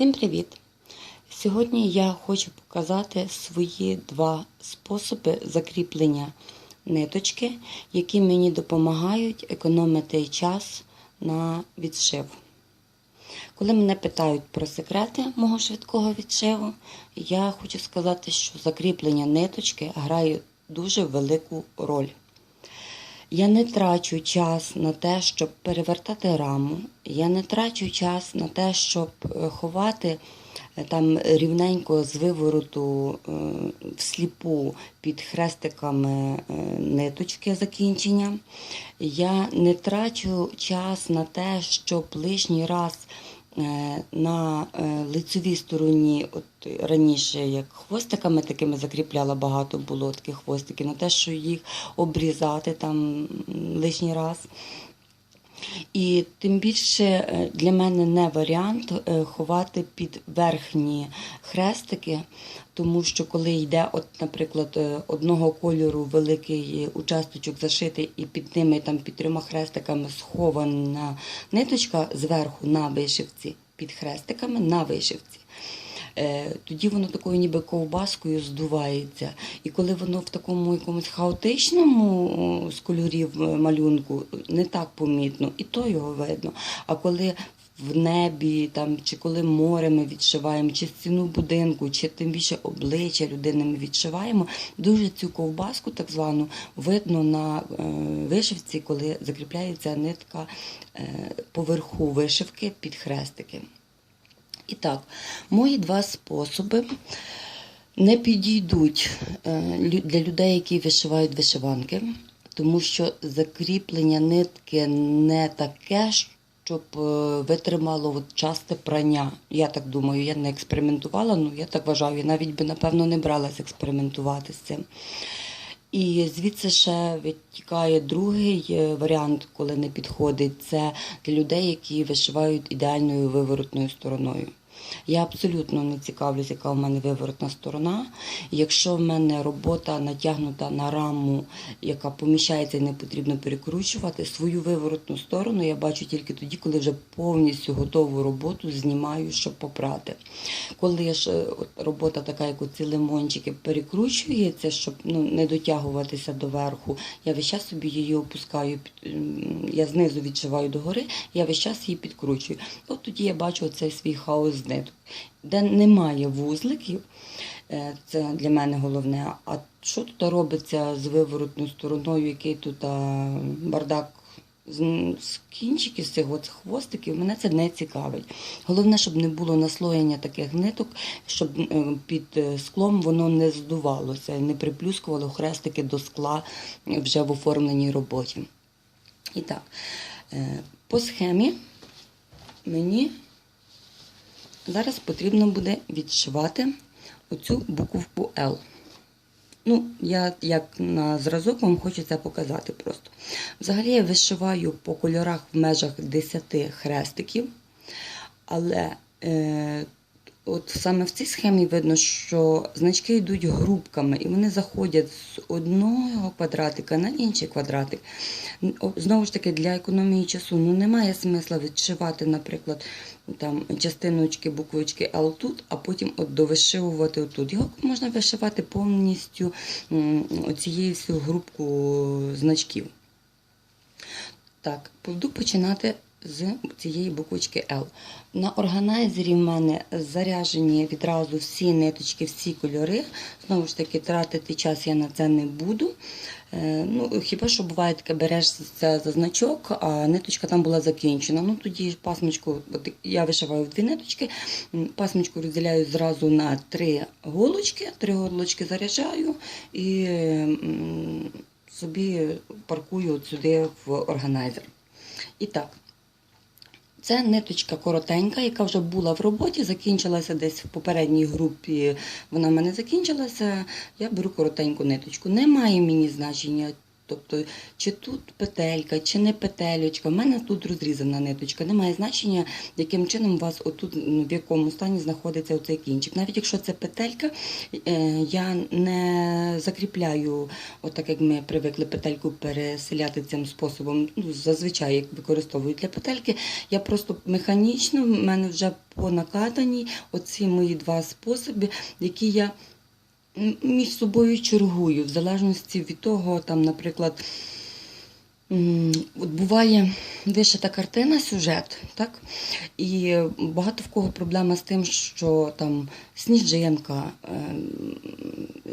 Всім привіт! Сьогодні я хочу показати свої два способи закріплення ниточки, які мені допомагають економити час на відшив. Коли мене питають про секрети мого швидкого відшиву, я хочу сказати, що закріплення ниточки грає дуже велику роль. Я не трачу час на те, щоб перевертати раму. Я не трачу час на те, щоб е, ховати е, там рівненько з вивороту е, всліпу під хрестиками ниточки закінчення. Я не трачу час на те, щоб лишній раз на е, лицевій стороні, от раніше як хвостиками такими закріпляла багато було таких хвостиків, на те, що їх обрізати там лишній раз. І тим більше е, для мене не варіант е, ховати під верхні хрестики, тому що коли йде, от, наприклад, е, одного кольору великий участочок зашитий, і під ними там під трьома хрестиками схована ниточка зверху на вишивці, під хрестиками на вишивці. Е, Тоді воно такою ніби ковбаскою здувається. І коли воно в такому якомусь хаотичному з кольорів е, малюнку не так помітно, і то його видно. А коли в небі, там, чи коли море ми відшиваємо, чи стіну будинку, чи тим більше обличчя людини ми відшиваємо, дуже цю ковбаску, так звану, видно на е, вишивці, коли закріпляється нитка е, поверху вишивки під хрестики. І так, мої два способи не підійдуть е, для людей, які вишивають вишиванки, тому що закріплення нитки не таке, щоб е, витримало от часте прання. Я так думаю, я не експериментувала, ну я так вважаю, я навіть би, напевно, не бралась експериментувати з цим. І звідси ще витікає другий е, варіант, коли не підходить. Це для людей, які вишивають ідеальною виворотною стороною. Я абсолютно не цікавлюсь, яка в мене виворотна сторона. Якщо в мене робота натягнута на раму, яка поміщається і не потрібно перекручувати, свою виворотну сторону я бачу тільки тоді, коли вже повністю готову роботу знімаю, щоб попрати. Коли ж е, робота така, як оці лимончики, перекручується, щоб ну, не дотягуватися до верху, я весь час собі її опускаю, я знизу відшиваю догори, я весь час її підкручую. От тоді я бачу цей свій хаос ниток, де немає вузликів. е, Це для мене головне. А що тут робиться з виворотною стороною, який тут бардак з, кінчиків, з цих от хвостиків, мене це не цікавить. Головне, щоб не було наслоєння таких ниток, щоб е, під е, склом воно не здувалося, не приплюскувало хрестики до скла вже в оформленій роботі. І так, по схемі мені зараз потрібно буде відшивати оцю буковку L. Ну, я як на зразок вам хочу це показати просто. Взагалі я вишиваю по кольорах в межах 10 хрестиків, але е, от саме в цій схемі видно, що значки йдуть групками, і вони заходять з одного квадратика на інший квадратик. Знову ж таки, для економії часу ну, немає смисла відшивати, наприклад, там частиночки, буквочки L тут, а потім от довишивувати отут. Його можна вишивати повністю м, оцією всю групку значків. Так, буду починати з цієї буквочки L. На органайзері в мене заряжені відразу всі ниточки, всі кольори. Знову ж таки, тратити час я на це не буду. Е, Ну, хіба що буває таке, береш це за значок, а ниточка там була закінчена. Ну тоді пасмочку, от я вишиваю дві ниточки, пасмочку розділяю зразу на три голочки, три голочки заряджаю і собі паркую от сюди в органайзер. І так, це ниточка коротенька, яка вже була в роботі, закінчилася десь в попередній групі. Вона в мене закінчилася. Я беру коротеньку ниточку. Немає мені значення, Тобто, чи тут петелька, чи не петельочка. У мене тут розрізана ниточка. Немає значення, яким чином у вас отут ну, в якому стані знаходиться оцей кінчик. Навіть якщо це петелька, е, я не закріпляю, отак як ми привикли петельку переселяти цим способом. Ну, зазвичай як використовую для петельки. Я просто механічно, в мене вже понакатані оці мої два способи, які я між собою чергую, в залежності від того, там, наприклад, от буває вишита картина, сюжет, так? І багато в кого проблема з тим, що там сніжинка,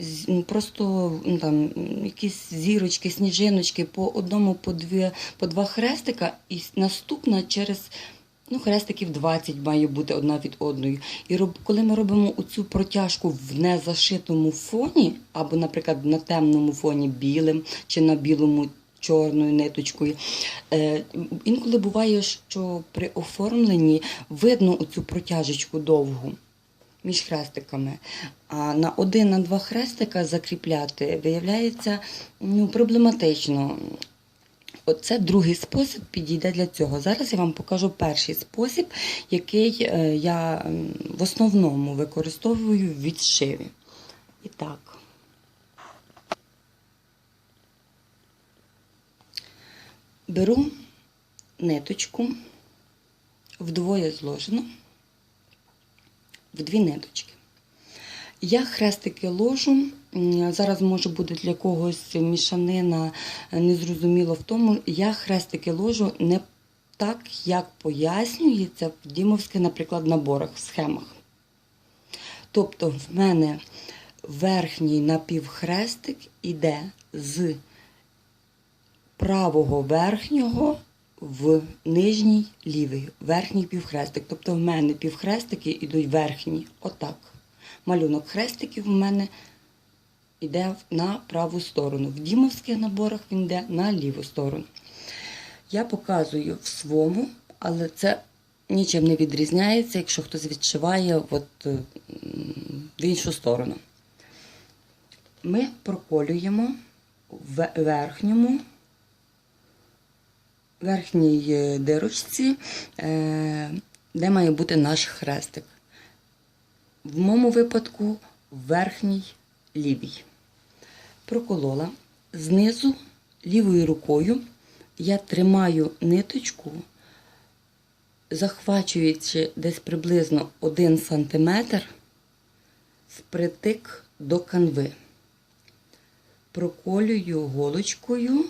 з- ну, просто ну, там, якісь зірочки, сніжиночки по одному, по, дві, по два хрестика, і наступна через Ну, хрестиків 20 має бути одна від одної. І роб, коли ми робимо цю протяжку в незашитому фоні, або, наприклад, на темному фоні білим чи на білому чорною ниточкою, е, інколи буває, що при оформленні видно оцю протяжечку довгу між хрестиками. А на один на два хрестика закріпляти виявляється ну, проблематично. Оце другий спосіб підійде для цього. Зараз я вам покажу перший спосіб, який е, я в основному використовую в відшиві. І так. Беру ниточку вдвоє зложену в дві ниточки. Я хрестики ложу. Зараз може бути для когось мішанина е, незрозуміло в тому. Я хрестики ложу не так, як пояснюється в дімовських, наприклад, наборах, в схемах. Тобто в мене верхній напівхрестик іде з правого верхнього в нижній лівий, верхній півхрестик. Тобто в мене півхрестики йдуть верхні, отак. Малюнок хрестиків у мене йде на праву сторону. В дімовських наборах він йде на ліву сторону. Я показую в своєму, але це нічим не відрізняється, якщо хтось відшиває от, е, в іншу сторону. Ми проколюємо в верхньому верхній е, дирочці, е, де має бути наш хрестик. В моєму випадку верхній лівій. Проколола. Знизу лівою рукою я тримаю ниточку, захвачуючи десь приблизно 1 см впритик до канви. Проколюю голочкою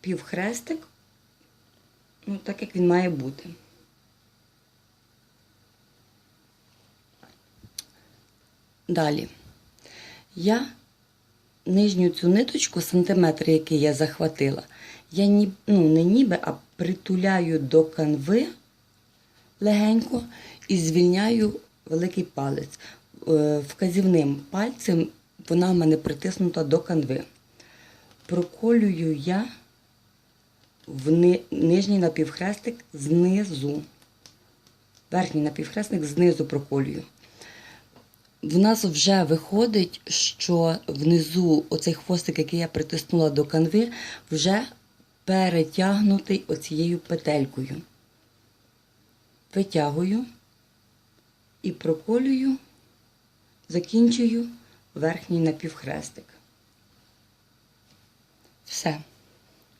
півхрестик, ну, так як він має бути. Далі. Я нижню цю ниточку, сантиметр, який я захватила, я ні, ну, не ніби, а притуляю до канви легенько і звільняю великий палець. Е, Вказівним пальцем вона в мене притиснута до канви. Проколюю я в ни- нижній напівхрестик знизу. Верхній напівхрестик знизу проколюю. В нас вже виходить, що внизу оцей хвостик, який я притиснула до канви, вже перетягнутий оцією петелькою. Витягую і проколюю, закінчую верхній напівхрестик. Все.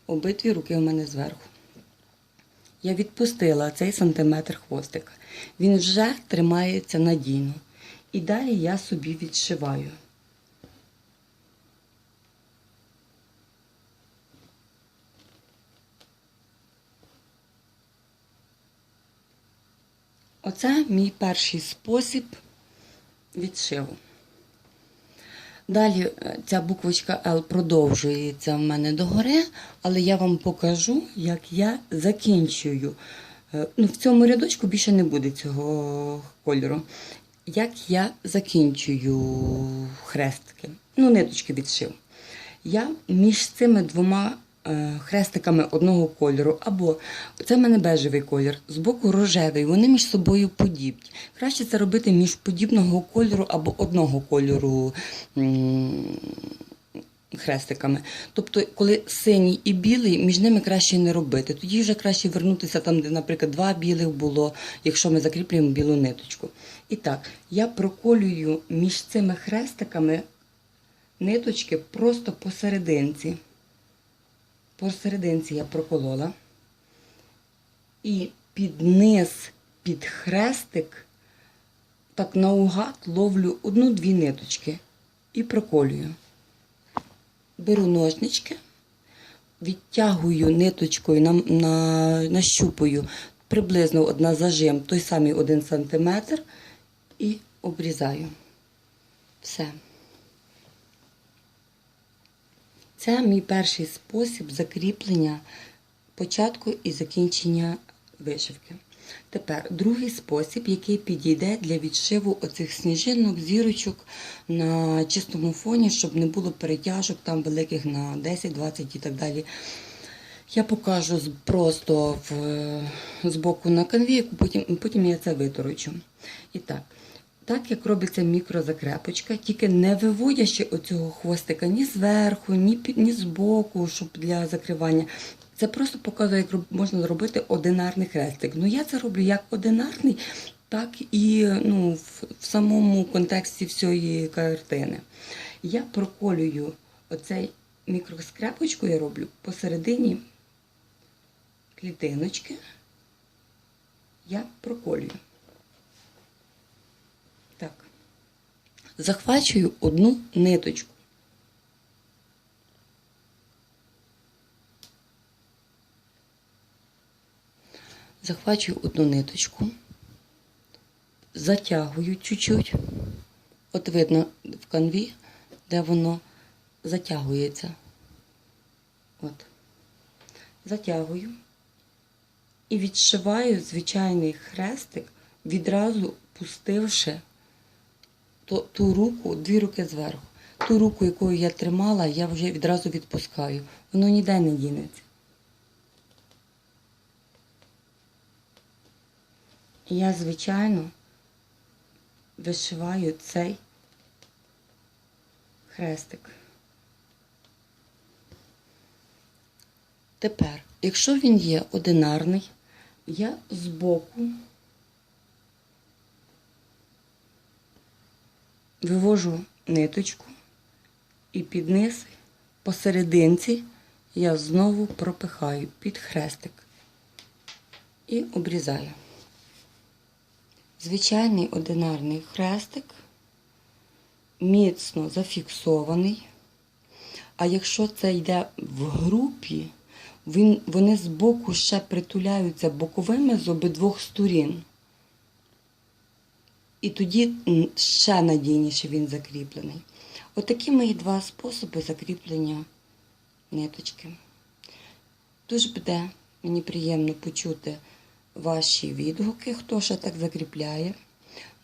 Обидві руки у мене зверху. Я відпустила цей сантиметр хвостика. Він вже тримається надійно. І далі я собі відшиваю. Оце мій перший спосіб відшиву. Далі е, ця буквочка L продовжується в мене догори, але я вам покажу, як я закінчую. Е, Ну, в цьому рядочку більше не буде цього кольору. Як я закінчую хрестики, ну, ниточки відшив. Я між цими двома е, хрестиками одного кольору, або це в мене бежевий колір, збоку рожевий, вони між собою подібні. Краще це робити між подібного кольору або одного кольору хрестиками. Тобто, коли синій і білий, між ними краще не робити. Тоді вже краще вернутися там, де, наприклад, два білих було, якщо ми закріплюємо білу ниточку. І так, я проколюю між цими хрестиками ниточки просто посерединці. Посерединці я проколола. І під низ, під хрестик, так наугад ловлю одну-дві ниточки і проколюю. Беру ножнички, відтягую ниточкою, на, на, нащупую приблизно от на зажим той самий 1 см і обрізаю. Все. Це мій перший спосіб закріплення початку і закінчення вишивки. Тепер другий спосіб, який підійде для відшиву оцих сніжинок, зірочок на чистому фоні, щоб не було перетяжок там великих на 10, 20 і так далі. Я покажу просто в, з боку на канві, потім, потім я це виторочу. І так, так як робиться мікрозакрепочка, тільки не виводячи оцього хвостика ні зверху, ні, під- ні збоку, щоб для закривання. Це просто показує, як можна зробити одинарний хрестик. Ну я це роблю як одинарний, так і ну, в, в самому контексті всієї картини. Я проколюю оцей мікроскрепочку, я роблю посередині клітиночки. Я проколюю. Так. Захвачую одну ниточку. Захвачую одну ниточку, затягую чуть-чуть. От видно в канві, де воно затягується. От. Затягую і відшиваю звичайний хрестик, відразу пустивши ту, ту руку, дві руки зверху. Ту руку, якою я тримала, я вже відразу відпускаю. Воно ніде не дінеться. Я, звичайно, вишиваю цей хрестик. Тепер, якщо він є одинарний, я збоку вивожу ниточку і під низ посерединці я знову пропихаю під хрестик і обрізаю. Звичайний одинарний хрестик, міцно зафіксований. А якщо це йде в групі, він, вони збоку ще притуляються боковими з обидвох сторін. І тоді ще надійніше він закріплений. Отакі мої два способи закріплення ниточки. Дуже буде мені приємно почути ваші відгуки, хто ще так закріпляє.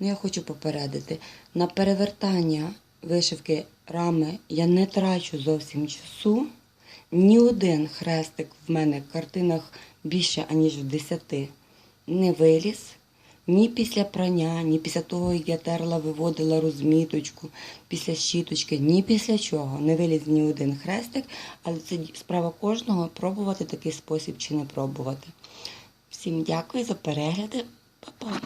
Ну, я хочу попередити, на перевертання вишивки рами я не трачу зовсім часу. Ні один хрестик в мене в картинах більше, аніж в 10 не виліз. Ні після прання, ні після того, як я терла, виводила розміточку, після щіточки, ні після чого. Не виліз ні один хрестик, але це справа кожного пробувати такий спосіб чи не пробувати. Всім дякую за перегляди. Па-па!